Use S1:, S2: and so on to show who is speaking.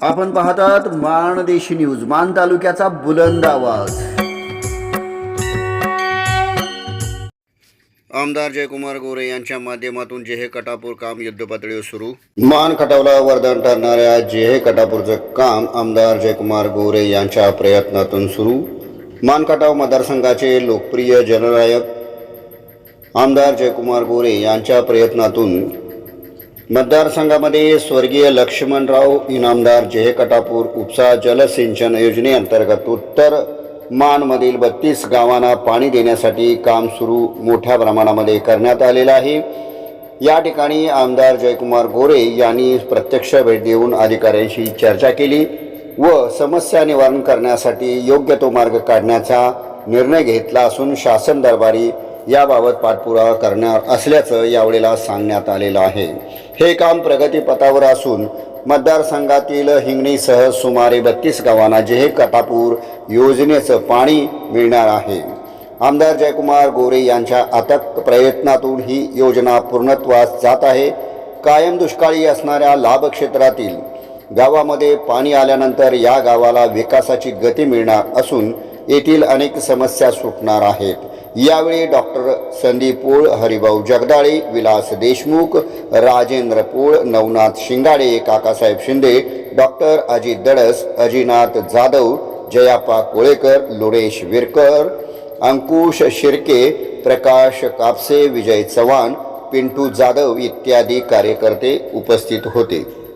S1: आपण पाहतात माणदेशी न्यूज मान तालुक्याचा बुलंद आवाज. आमदार जयकुमार गोरे यांच्या माध्यमातून जेहे कटापूर काम युद्धपातळीवर सुरू. मान खटावला वरदान ठरणाऱ्या जेहे कटापूरचं काम आमदार जयकुमार गोरे यांच्या प्रयत्नातून सुरू. मान खटाव मतदारसंघाचे लोकप्रिय जननायक आमदार जयकुमार गोरे यांच्या प्रयत्नातून मतदारसंघामध्ये स्वर्गीय लक्ष्मणराव इनामदार जयकटापूर कटापूर उपसा जलसिंचन योजनेअंतर्गत उत्तर मानमधील बत्तीस गावांना पाणी देण्यासाठी काम सुरू मोठ्या प्रमाणामध्ये करण्यात आलेलं आहे. या ठिकाणी आमदार जयकुमार गोरे यांनी प्रत्यक्ष भेट देऊन अधिकाऱ्यांशी चर्चा केली व समस्या निवारण करण्यासाठी योग्य तो मार्ग काढण्याचा निर्णय घेतला असून शासन दरबारी याबाबत पाठपुरावा करणार असल्याचं यावेळेला सांगण्यात आलेलं आहे. हे काम प्रगतीपथावर असून मतदारसंघातील हिंगणीसह सुमारे बत्तीस गावांना जेहे कटापूर योजनेचं पाणी मिळणार आहे. आमदार जयकुमार गोरे यांच्या अथक प्रयत्नातून ही योजना पूर्णत्वास जात आहे. कायम दुष्काळी असणाऱ्या लाभक्षेत्रातील गावामध्ये पाणी आल्यानंतर या गावाला विकासाची गती मिळणार असून येथील अनेक समस्या सुटणार आहेत. यावेळी डॉक्टर संदीप पोळ हरिभाऊ जगदाळे विलास देशमुख राजेंद्र पोळ नवनाथ शिंगाडे काकासाहेब शिंदे डॉक्टर अजित दडस अजिनाथ जाधव जयापा कोळेकर लोरेश विरकर अंकुश शिर्के प्रकाश कापसे विजय चव्हाण पिंटू जाधव इत्यादी कार्यकर्ते उपस्थित होते.